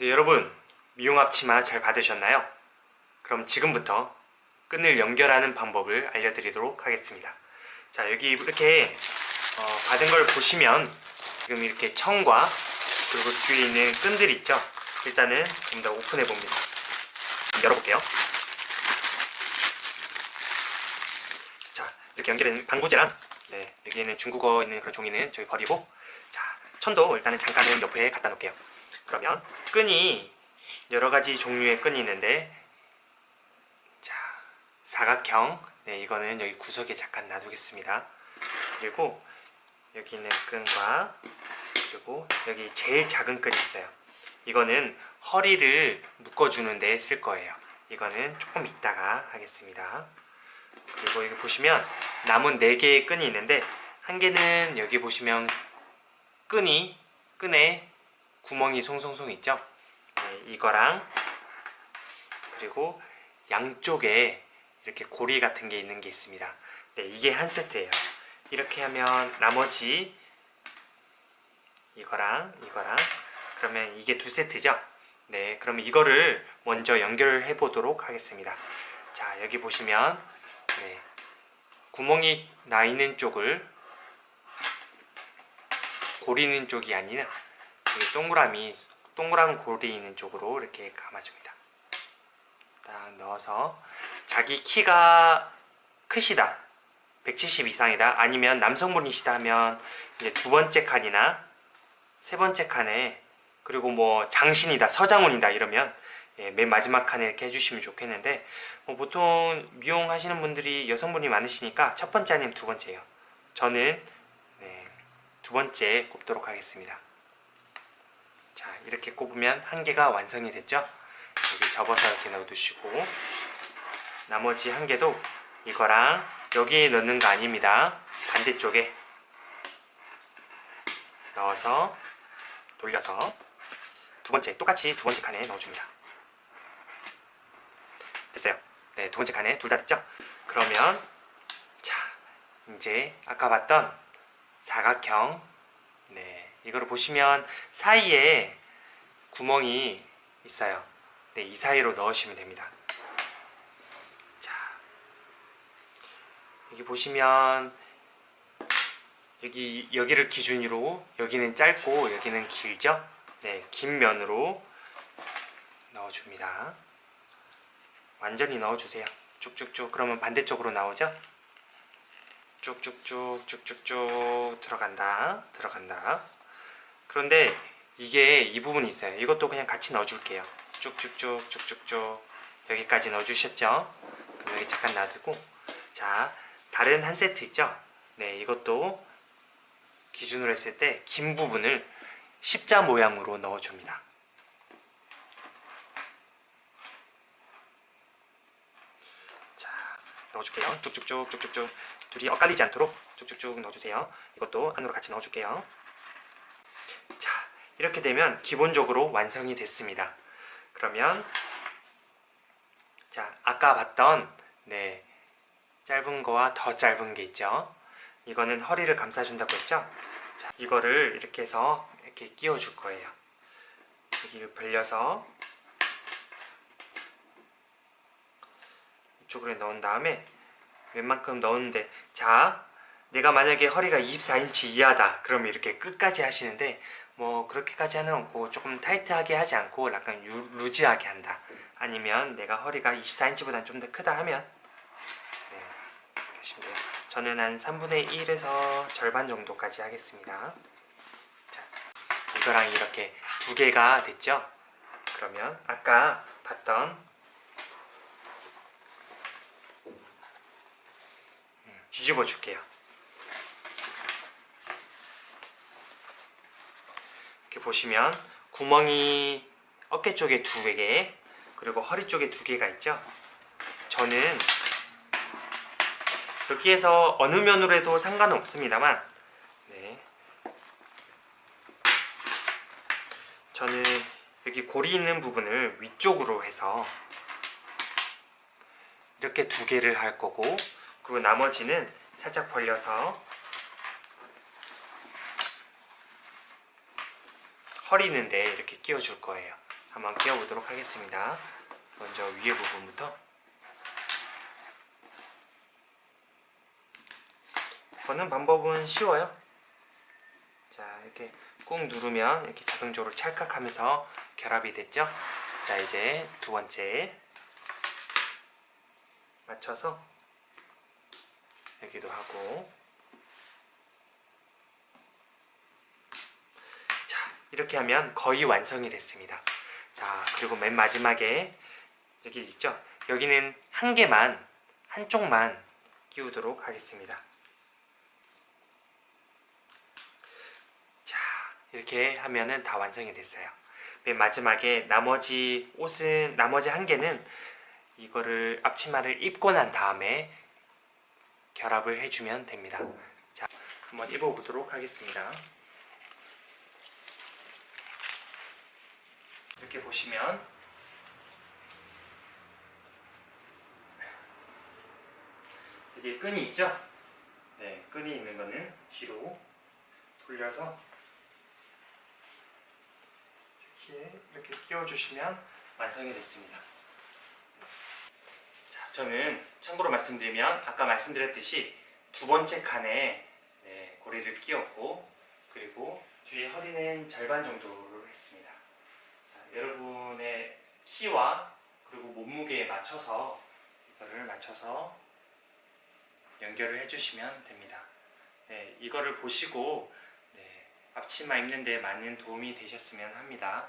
네, 여러분 미용 앞치마 잘 받으셨나요? 그럼 지금부터 끈을 연결하는 방법을 알려드리도록 하겠습니다. 자 여기 이렇게 어, 받은 걸 보시면 지금 이렇게 청과 그리고 뒤에 있는 끈들이 있죠. 일단은 좀 더 오픈해 봅니다. 열어볼게요. 자 이렇게 연결된 방부제랑 네, 여기 있는 중국어 있는 그런 종이는 저기 버리고 자 천도 일단은 잠깐은 옆에 갖다 놓을게요. 그러면 끈이 여러 가지 종류의 끈이 있는데 자 사각형. 네 이거는 여기 구석에 잠깐 놔두겠습니다. 그리고 여기 있는 끈과 그리고 여기 제일 작은 끈이 있어요. 이거는 허리를 묶어주는 데 쓸 거예요. 이거는 조금 이따가 하겠습니다. 그리고 여기 보시면 남은 4개의 끈이 있는데 한 개는 여기 보시면 끈이 끈에 구멍이 송송송 있죠 네, 이거랑 그리고 양쪽에 이렇게 고리 같은 게 있는 게 있습니다. 네, 이게 한 세트예요. 이렇게 하면 나머지 이거랑 이거랑 그러면 이게 두 세트죠? 네, 그러면 이거를 먼저 연결해 보도록 하겠습니다. 자, 여기 보시면 네, 구멍이 나 있는 쪽을 고리 있는 쪽이 아니라 동그라미 동그란 고리 있는 쪽으로 이렇게 감아줍니다. 딱 넣어서 자기 키가 크시다 170 이상이다 아니면 남성분이시다 하면 이제 두 번째 칸이나 세 번째 칸에 그리고 뭐 장신이다 서장훈이다 이러면 예, 맨 마지막 칸에 이렇게 해주시면 좋겠는데 뭐 보통 미용하시는 분들이 여성분이 많으시니까 첫 번째 아니면 두 번째예요 저는 네, 두 번째 꼽도록 하겠습니다 자 이렇게 꼽으면 한 개가 완성이 됐죠? 여기 접어서 이렇게 넣어두시고 나머지 한 개도 이거랑 여기에 넣는 거 아닙니다. 반대쪽에 넣어서 돌려서 두 번째 똑같이 두 번째 칸에 넣어줍니다. 됐어요. 네두 번째 칸에 둘 다 됐죠? 그러면 자 이제 아까 봤던 사각형 네 이거를 보시면 사이에 구멍이 있어요 네, 이 사이로 넣으시면 됩니다. 자, 여기 보시면 여기 여기를 기준으로 여기는 짧고 여기는 길죠? 네, 긴 면으로 넣어줍니다. 완전히 넣어주세요. 쭉쭉쭉. 그러면 반대쪽으로 나오죠? 쭉쭉쭉 쭉쭉쭉 들어간다 들어간다 그런데 이게 이 부분이 있어요 이것도 그냥 같이 넣어줄게요 쭉쭉쭉 쭉쭉쭉 여기까지 넣어주셨죠? 그럼 여기 잠깐 놔두고 자 다른 한 세트 있죠? 네 이것도 기준으로 했을 때 긴 부분을 십자 모양으로 넣어줍니다. 자 넣어줄게요. 쭉쭉쭉 쭉쭉쭉 둘이 엇갈리지 않도록 쭉쭉쭉 넣어주세요. 이것도 안으로 같이 넣어줄게요. 자 이렇게 되면 기본적으로 완성이 됐습니다. 그러면 자 아까 봤던 네 짧은 거와 더 짧은 게 있죠. 이거는 허리를 감싸준다고 했죠? 자 이거를 이렇게 해서 이렇게 끼워 줄 거예요. 여기를 벌려서 이쪽으로 넣은 다음에 웬만큼 넣었는데 자 내가 만약에 허리가 24인치 이하다. 그러면 이렇게 끝까지 하시는데 뭐 그렇게까지 하는 않고 조금 타이트하게 하지 않고 약간 유, 루즈하게 한다. 아니면 내가 허리가 24인치보다 좀 더 크다 하면 네 이렇게 하시면 돼요. 저는 한 3분의 1에서 절반 정도까지 하겠습니다. 자 이거랑 이렇게 두 개가 됐죠? 그러면 아까 봤던 음, 뒤집어 줄게요 이렇게 보시면 구멍이 어깨 쪽에 두 개, 그리고 허리 쪽에 두 개가 있죠. 저는 여기에서 어느 면으로 해도 상관은 없습니다만, 네. 저는 여기 고리 있는 부분을 위쪽으로 해서 이렇게 두 개를 할 거고, 그리고 나머지는 살짝 벌려서 허리 있는데 이렇게 끼워 줄 거예요. 한번 끼워보도록 하겠습니다. 먼저 위에 부분부터 거는 방법은 쉬워요. 자 이렇게 꾹 누르면 이렇게 자동적으로 찰칵하면서 결합이 됐죠. 자 이제 두 번째 맞춰서 여기도 하고 자 이렇게 하면 거의 완성이 됐습니다. 자 그리고 맨 마지막에 여기 있죠. 여기는 한 개만 한쪽만 끼우도록 하겠습니다. 자 이렇게 하면은 다 완성이 됐어요. 맨 마지막에 나머지 옷은 나머지 한 개는 이거를 앞치마를 입고 난 다음에 결합을 해주면 됩니다. 자 한번 입어보도록 하겠습니다. 이렇게 보시면 여기 끈이 있죠? 네, 끈이 있는 거는 뒤로 돌려서 이렇게 이렇게 끼워주시면 완성이 됐습니다. 자, 저는 참고로 말씀드리면 아까 말씀드렸듯이 두 번째 칸에 네, 고리를 끼웠고 그리고 뒤에 허리는 절반 정도로 했습니다. 자, 여러분의 키와 그리고 몸무게에 맞춰서 이거를 맞춰서 연결을 해주시면 됩니다. 네, 이거를 보시고 네, 앞치마 입는 데 많은 도움이 되셨으면 합니다.